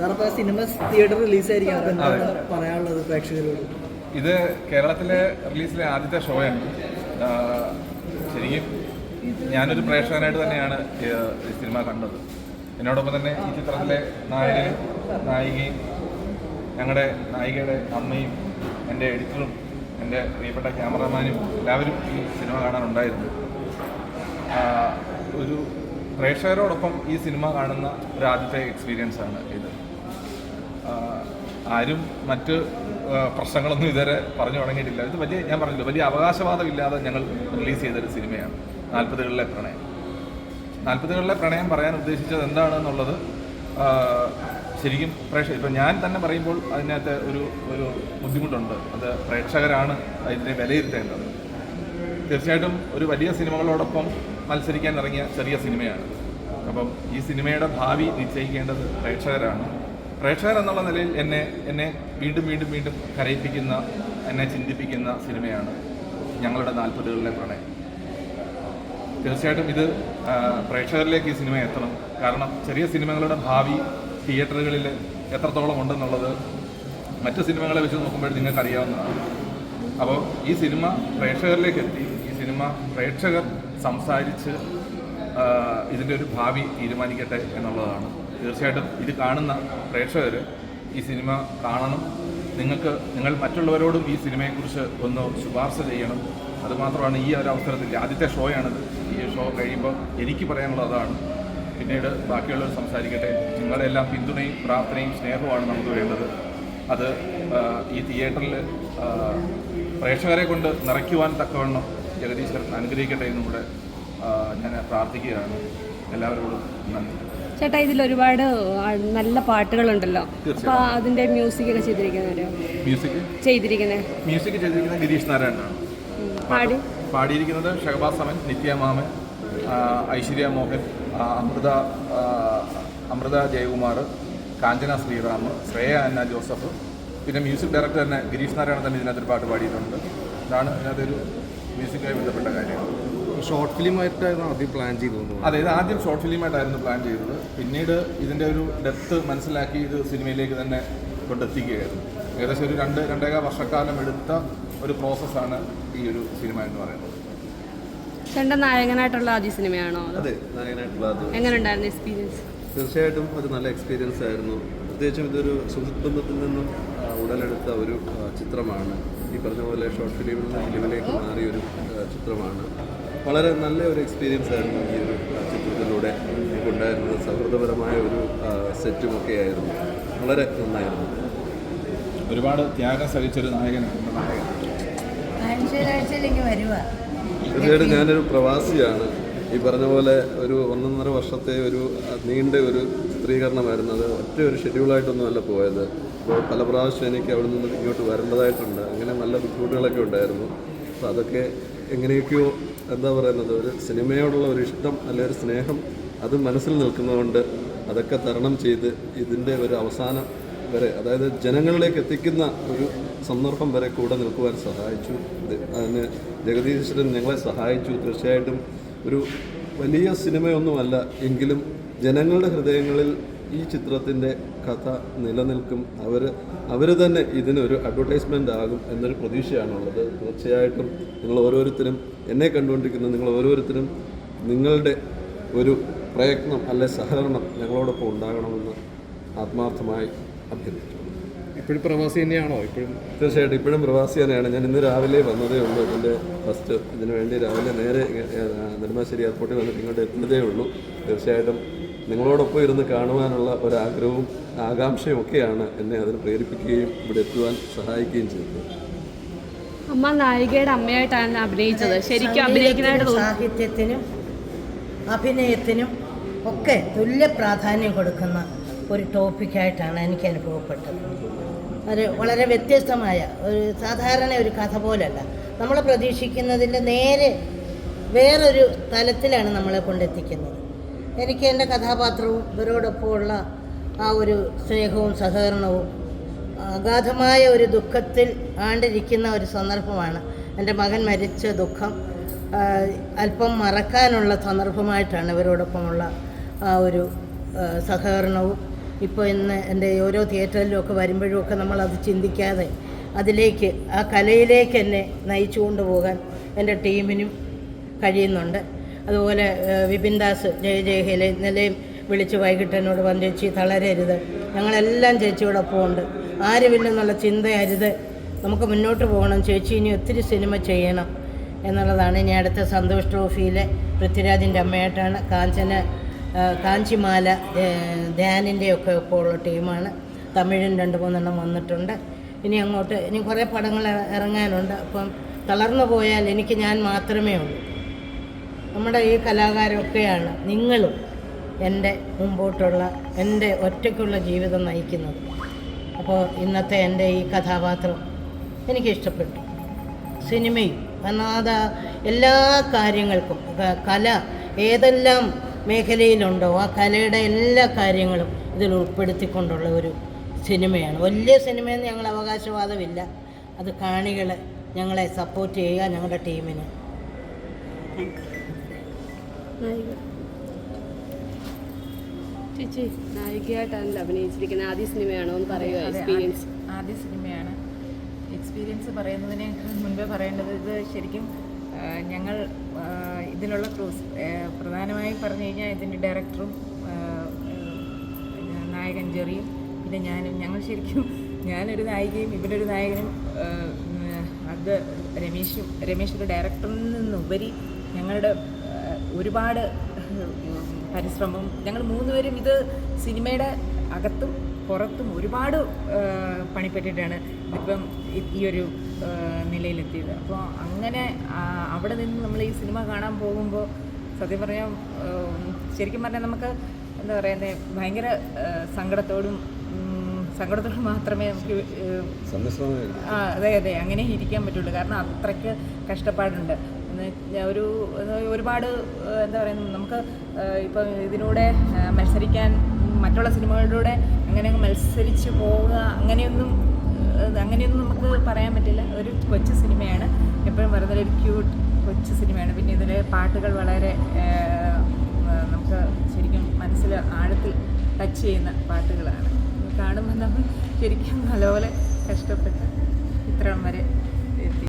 Sir അപ്പോൾ cinema theatre റിലീസായിരിക്കും അപ്പോൾ എന്താണ് പറയാനുള്ളത് പ്രേക്ഷകരോട്? ഇത് കേരളത്തിലെ റിലീസിലെ ആദ്യത്തെ ഷോയാണ്. ശരിക്കും ഞാനൊരു പ്രേക്ഷകനായിട്ട് തന്നെയാണ് ഈ സിനിമ കണ്ടത്. എന്നോടൊപ്പം തന്നെ ഈ ചിത്രത്തിലെ നായകനും നായികയും ഞങ്ങളുടെ നായികയുടെ അമ്മയും എന്റെ എഡിറ്ററും എന്റെ പ്രിയപ്പെട്ട ക്യാമറമാനും എല്ലാവരും ഈ സിനിമ കാണാനുണ്ടായിരുന്നു. ഒരു പ്രേക്ഷകരോടൊപ്പം ഈ സിനിമ കാണുന്ന ഒരു ആദ്യത്തെ എക്സ്പീരിയൻസ് ആണ് ഇത്. ആരും മറ്റ് പ്രശ്നങ്ങളൊന്നും ഇതുവരെ പറഞ്ഞു തുടങ്ങിയിട്ടില്ല. ഇത് വലിയ ഞാൻ പറഞ്ഞില്ല വലിയ അവകാശവാദമില്ലാതെ ഞങ്ങൾ റിലീസ് ചെയ്തൊരു സിനിമയാണ്. നാൽപ്പതുകളിലെ പ്രണയം. നാൽപ്പതുകളിലെ പ്രണയം പറയാൻ ഉദ്ദേശിച്ചത് എന്താണെന്നുള്ളത് ശരിക്കും പ്രേക്ഷക ഇപ്പം ഞാൻ തന്നെ പറയുമ്പോൾ അതിനകത്ത് ഒരു ഒരു ബുദ്ധിമുട്ടുണ്ട്. അത് പ്രേക്ഷകരാണ് ഇതിനെ വിലയിരുത്തേണ്ടത്. തീർച്ചയായിട്ടും ഒരു വലിയ സിനിമകളോടൊപ്പം മത്സരിക്കാൻ ഇറങ്ങിയ ചെറിയ സിനിമയാണ്. അപ്പം ഈ സിനിമയുടെ ഭാവി നിശ്ചയിക്കേണ്ടത് പ്രേക്ഷകരാണ്. പ്രേക്ഷകർ എന്നുള്ള നിലയിൽ എന്നെ എന്നെ വീണ്ടും വീണ്ടും വീണ്ടും കരയിപ്പിക്കുന്ന എന്നെ ചിന്തിപ്പിക്കുന്ന സിനിമയാണ് ഞങ്ങളുടെ നാൽപ്പതുകളിലെ പ്രണയം. തീർച്ചയായിട്ടും ഇത് പ്രേക്ഷകരിലേക്ക് ഈ സിനിമ എത്തണം. കാരണം ചെറിയ സിനിമകളുടെ ഭാവി തിയേറ്ററുകളിൽ എത്രത്തോളം ഉണ്ടെന്നുള്ളത് മറ്റ് സിനിമകളെ വെച്ച് നോക്കുമ്പോൾ നിങ്ങൾക്ക് അറിയാവുന്നതാണ് അപ്പോൾ ഈ സിനിമ പ്രേക്ഷകരിലേക്ക് എത്തി. ഈ സിനിമ പ്രേക്ഷകർ സംസാരിച്ച് ഇതിന്റെ ഒരു ഭാവി തീരുമാനിക്കട്ടെ എന്നുള്ളതാണ്. തീർച്ചയായിട്ടും ഇത് കാണുന്ന പ്രേക്ഷകർ ഈ സിനിമ കാണണം. നിങ്ങൾക്ക് നിങ്ങൾ മറ്റുള്ളവരോടും ഈ സിനിമയെക്കുറിച്ച് ഒന്ന് ശുപാർശ ചെയ്യണം. അതുമാത്രമാണ് ഈ ഒരു അവസരത്തിൽ ആദ്യത്തെ ഷോയാണിത്. ഈ ഷോ കഴിയുമ്പോൾ എനിക്ക് പറയാനുള്ളത് അതാണ്. പിന്നീട് ബാക്കിയുള്ളവർ സംസാരിക്കട്ടെ. നിങ്ങളുടെ എല്ലാം പിന്തുണയും പ്രാർത്ഥനയും സ്നേഹവുമാണ് നമുക്ക് വേണ്ടത്. അത് ഈ തിയേറ്ററിൽ പ്രേക്ഷകരെ കൊണ്ട് നിറയ്ക്കുവാൻ തക്കവണ്ണം ജഗദീശ്വരൻ അനുഗ്രഹിക്കട്ടെ എന്നും കൂടെ ഞാൻ പ്രാർത്ഥിക്കുകയാണ്. എല്ലാവരോടും നന്ദി. ചേട്ടാ ഇതിൽ ഒരുപാട് നല്ല പാട്ടുകളുണ്ടല്ലോ. അപ്പൊ അതിന്റെ മ്യൂസിക് ഒക്കെ ചെയ്തിരിക്കുന്നവര്? മ്യൂസിക്? ചെയ്തിരിക്കുന്നത് മ്യൂസിക് ചെയ്തിരിക്കുന്നത് ഗിരീഷ് നാരായണനാണ്. പാടി. പാടിയിരിക്കുന്നത് ഷഹബാസ് അമൻ നിത്യ മാമൻ ഐശ്വര്യ മോഹൻ അമൃത അമൃത ജയകുമാർ കാഞ്ചന ശ്രീറാം ശ്രേയ അന്ന ജോസഫ്. പിന്നെ മ്യൂസിക് ഡയറക്ടർ തന്നെ ഗിരീഷ് നാരായണൻ തന്നെ ഇതിനകത്തൊരു പാട്ട് പാടിയിട്ടുണ്ട്. ഇതാണ് ഇതിനകത്തൊരു മ്യൂസിക്കുമായി ബന്ധപ്പെട്ട കാര്യങ്ങൾ ഷോർട്ട് ഫിലിമായിട്ടായിരുന്നു ആദ്യം പ്ലാൻ ചെയ്തു തോന്നുന്നു. അതെ ഇത് ആദ്യം ഷോർട്ട് ഫിലിമായിട്ടായിരുന്നു പ്ലാൻ ചെയ്തത്. പിന്നീട് ഇതിന്റെ ഒരു ഡെപ്ത് മനസ്സിലാക്കി ഇത് സിനിമയിലേക്ക് തന്നെ കൊണ്ടെത്തിക്കുകയായിരുന്നു. ഏകദേശം ഒരു രണ്ട് രണ്ടേകാൽ വർഷക്കാലം എടുത്ത ഒരു പ്രോസസ്സാണ് ഈ ഒരു സിനിമ എന്ന് പറയുന്നത്. ചേട്ടൻ നായകനായിട്ടുള്ള ആദ്യ സിനിമയാണോ അതെ നായകനായിട്ടുള്ള ആദ്യം എങ്ങനെ ഉണ്ടായിരുന്നു എക്സ്പീരിയൻസ് തീർച്ചയായിട്ടും ഒരു നല്ല എക്സ്പീരിയൻസ് ആയിരുന്നു. പ്രത്യേകിച്ചും ഇതൊരു സുഹൃത്ത് ബന്ധത്തിൽ നിന്നും ഉടലെടുത്ത ഒരു ചിത്രമാണ്. ഈ പറഞ്ഞ പോലെ ഷോർട്ട് ഫിലിമിൽ നിന്ന് ഫിലിമിലേക്ക് മാറിയ ഒരു ചിത്രമാണ്. വളരെ നല്ല ഒരു എക്സ്പീരിയൻസ് ആയിരുന്നു ഈ ഒരു ചിത്രത്തിലൂടെ ഉണ്ടായിരുന്നത് സൗഹൃദപരമായ ഒരു സെറ്റുമൊക്കെ സെറ്റും ഒക്കെ ആയിരുന്നു. വളരെ നന്നായിരുന്നു. ഒരുപാട് ത്യാഗം സഹിച്ചൊരു നായകനാണ് തീർച്ചയായിട്ടും ഞാനൊരു പ്രവാസിയാണ്. ഈ പറഞ്ഞ പോലെ ഒരു ഒന്നൊന്നര വർഷത്തെ ഒരു നീണ്ട ഒരു ചിത്രീകരണമായിരുന്നു. അത് ഒറ്റ ഒരു ഷെഡ്യൂളായിട്ടൊന്നും അല്ല പോയത്. അപ്പോൾ പല പ്രാവശ്യം എനിക്ക് അവിടെ നിന്ന് ഇങ്ങോട്ട് വരേണ്ടതായിട്ടുണ്ട്. അങ്ങനെ നല്ല ബുദ്ധിമുട്ടുകളൊക്കെ ഉണ്ടായിരുന്നു. അപ്പോൾ അതൊക്കെ എങ്ങനെയൊക്കെയോ എന്താ പറയുന്നത് ഒരു സിനിമയോടുള്ള ഒരു ഇഷ്ടം അല്ലെങ്കിൽ ഒരു സ്നേഹം അത് മനസ്സിൽ നിൽക്കുന്നതുകൊണ്ട് അതൊക്കെ തരണം ചെയ്ത് ഇതിന്റെ ഒരു അവസാനം വരെ അതായത് ജനങ്ങളിലേക്ക് എത്തിക്കുന്ന ഒരു സന്ദർഭം വരെ കൂടെ നിൽക്കുവാൻ സഹായിച്ചു. അതിന് ജഗദീശ്വരൻ ഞങ്ങളെ സഹായിച്ചു. തീർച്ചയായിട്ടും ഒരു വലിയ സിനിമയൊന്നുമല്ല എങ്കിലും ജനങ്ങളുടെ ഹൃദയങ്ങളിൽ ഈ ചിത്രത്തിന്റെ കഥ നിലനിൽക്കും. അവർ അവർ തന്നെ ഇതിനൊരു അഡ്വർടൈസ്മെന്റ് ആകും എന്നൊരു പ്രതീക്ഷയാണുള്ളത്. തീർച്ചയായിട്ടും നിങ്ങൾ ഓരോരുത്തരും എന്നെ കണ്ടുകൊണ്ടിരിക്കുന്ന നിങ്ങൾ ഓരോരുത്തരും നിങ്ങളുടെ ഒരു പ്രയത്നം അല്ലെ സഹകരണം ഞങ്ങളോടൊപ്പം ഉണ്ടാകണമെന്ന് ആത്മാർത്ഥമായി അഭ്യർത്ഥിച്ചു ഇപ്പോഴും പ്രവാസി തന്നെയാണോ? ഇപ്പോഴും തീർച്ചയായിട്ടും ഇപ്പോഴും പ്രവാസി തന്നെയാണ്. ഞാൻ ഇന്ന് രാവിലെ വന്നതേ ഉള്ളൂ. ഇതിന്റെ ഫസ്റ്റ് ഇതിനു വേണ്ടി രാവിലെ നേരെ നെടുമ്പാശ്ശേരി എയർപോർട്ടിൽ വന്നിട്ട് ഇങ്ങോട്ട് എത്തുന്നതേ ഉള്ളൂ. തീർച്ചയായിട്ടും നിങ്ങളോടൊപ്പം ഇരുന്ന് കാണുവാനുള്ള ഒരാഗ്രഹവും ആകാംക്ഷയും ഒക്കെയാണ് എന്നെ അതിന് പ്രേരിപ്പിക്കുകയും ഇവിടെ എത്തുവാൻ സഹായിക്കുകയും ചെയ്തത് അമ്മ നായികയുടെ അമ്മയായിട്ടാണ് അഭിനയിച്ചത്. ശരിക്കും അഭിനയിക്കുന്നതായിട്ട് സാഹിത്യത്തിനും അഭിനയത്തിനും ഒക്കെ തുല്യ പ്രാധാന്യം കൊടുക്കുന്ന ഒരു ടോപ്പിക്കായിട്ടാണ് എനിക്ക് അനുഭവപ്പെട്ടത്. ഒരു വളരെ വ്യത്യസ്തമായ ഒരു സാധാരണ ഒരു കഥ പോലല്ല. നമ്മൾ പ്രതീക്ഷിക്കുന്നതിന്റെ നേരെ വേറൊരു തലത്തിലാണ് നമ്മളെ കൊണ്ടെത്തിക്കുന്നത്. എനിക്ക് എന്റെ കഥാപാത്രവും ഇവരോടൊപ്പമുള്ള ആ ഒരു സ്നേഹവും സഹകരണവും അഗാധമായ ഒരു ദുഃഖത്തിൽ ആണ്ടിരിക്കുന്ന ഒരു സന്ദർഭമാണ് എന്റെ മകൻ മരിച്ച ദുഃഖം. അല്പം മറക്കാനുള്ള സന്ദർഭമായിട്ടാണ് ഇവരോടൊപ്പമുള്ള ആ ഒരു സഹകരണവും ഇപ്പോൾ ഇന്ന് എന്റെ ഓരോ തിയേറ്ററിലും ഒക്കെ വരുമ്പോഴും ഒക്കെ നമ്മളത് ചിന്തിക്കാതെ അതിലേക്ക് ആ കലയിലേക്ക് എന്നെ നയിച്ചു കൊണ്ടുപോകാൻ എന്റെ ടീമിനും കഴിയുന്നുണ്ട്. അതുപോലെ വിപിൻ ദാസ് ജയ ജയഹേലെ ഇന്നലെയും വിളിച്ച് വൈകിട്ട് എന്നോട് പറഞ്ഞു ചേച്ചി തളരരുത്. ഞങ്ങളെല്ലാം ചേച്ചിയോടൊപ്പം ഉണ്ട്. ആരുമില്ലെന്നുള്ള ചിന്തയരുത്. നമുക്ക് മുന്നോട്ട് പോകണം. ചേച്ചി ഇനി ഒത്തിരി സിനിമ ചെയ്യണം എന്നുള്ളതാണ് ഇനി അടുത്ത സന്തോഷ് ട്രോഫിയിലെ പൃഥ്വിരാജിന്റെ അമ്മയായിട്ടാണ് കാഞ്ചന കാഞ്ചിമാല ധ്യാനിന്റെ ഒക്കെ ഉള്ള ടീമാണ്. തമിഴും രണ്ട് മൂന്നെണ്ണം വന്നിട്ടുണ്ട്. ഇനി അങ്ങോട്ട് ഇനി കുറേ പടങ്ങൾ ഇറങ്ങാനുണ്ട്. അപ്പം തളർന്നു പോയാൽ എനിക്ക് ഞാൻ മാത്രമേ ഉള്ളൂ. നമ്മുടെ ഈ കലാകാരൊക്കെയാണ് നിങ്ങളും എന്റെ മുമ്പോട്ടുള്ള എന്റെ ഒറ്റയ്ക്കുള്ള ജീവിതം നയിക്കുന്നത്. അപ്പോൾ ഇന്നത്തെ എന്റെ ഈ കഥാപാത്രം എനിക്കിഷ്ടപ്പെട്ടു. സിനിമയും അനാഥ എല്ലാ കാര്യങ്ങൾക്കും കല ഏതെല്ലാം മേഖലയിലുണ്ടോ? ആ കലയുടെ എല്ലാ കാര്യങ്ങളും ഇതിൽ ഉൾപ്പെടുത്തിക്കൊണ്ടുള്ള ഒരു സിനിമയാണ്. വലിയ സിനിമയെന്ന് ഞങ്ങൾ അവകാശവാദമില്ല. അത് കാണികൾ ഞങ്ങളെ സപ്പോർട്ട് ചെയ്യുക ഞങ്ങളുടെ ടീമിന്. ചേച്ചി. നായികയായിട്ടാണല്ലോ അഭിനയിച്ചിരിക്കുന്നത്. ആദ്യ സിനിമയാണോ എന്ന് പറയുക എക്സ്പീരിയൻസ് ആദ്യ- സിനിമയാണ്. എക്സ്പീരിയൻസ് പറയുന്നതിനേക്കാൾ മുൻപേ പറയേണ്ടത് ഇത് ശരിക്കും ഞങ്ങൾ ഇതിലുള്ള ക്രൂസ് പ്രധാനമായും പറഞ്ഞു കഴിഞ്ഞാൽ ഇതിന്റെ ഡയറക്ടറും നായകൻ ജെറിയും പിന്നെ ഞാനും ഞങ്ങൾ ശരിക്കും ഞാനൊരു നായികയും ഇവിടെ ഒരു നായകനും അത് രമേശും രമേശ് ഒരു ഡയറക്ടറിൽ നിന്നുപരി ഞങ്ങളുടെ ഒരുപാട് പരിശ്രമം. ഞങ്ങൾ മൂന്നുപേരും ഇത് സിനിമയുടെ അകത്തും പുറത്തും ഒരുപാട് ആ, പണിപ്പെട്ടിട്ടാണ് ഇപ്പം ഈ- ഒരു നിലയിലെത്തിയത്. അപ്പോൾ അങ്ങനെ അവിടെ നിന്ന് നമ്മൾ ഈ സിനിമ കാണാൻ പോകുമ്പോൾ സത്യം പറഞ്ഞാൽ ശരിക്കും പറഞ്ഞാൽ നമുക്ക് എന്താ പറയുന്നത് ഭയങ്കര സങ്കടത്തോടും സങ്കടത്തോടും മാത്രമേ നമുക്ക് ആ അതെ അതെ അങ്ങനെ ഇരിക്കാൻ പറ്റുള്ളൂ. കാരണം അത്രയ്ക്ക് കഷ്ടപ്പാടുണ്ട്. ഒരു ഒരുപാട് എന്താ പറയുക നമുക്ക് ഇപ്പം ഇതിലൂടെ മത്സരിക്കാൻ മറ്റുള്ള സിനിമകളിലൂടെ അങ്ങനെ അങ്ങ് മത്സരിച്ച് പോവുക അങ്ങനെയൊന്നും അങ്ങനെയൊന്നും നമുക്ക് പറയാൻ പറ്റില്ല. ഒരു കൊച്ചു സിനിമയാണ്. എപ്പോഴും പറയുന്നത് ഒരു ക്യൂട്ട് കൊച്ചു സിനിമയാണ്. പിന്നെ ഇതിലെ പാട്ടുകൾ വളരെ നമുക്ക് ശരിക്കും മനസ്സിൽ ആഴത്തിൽ ടച്ച് ചെയ്യുന്ന പാട്ടുകളാണ്. കാണുമ്പോൾ നമ്മൾ ശരിക്കും നല്ലപോലെ കഷ്ടപ്പെട്ട് ഇത്രയും വരെ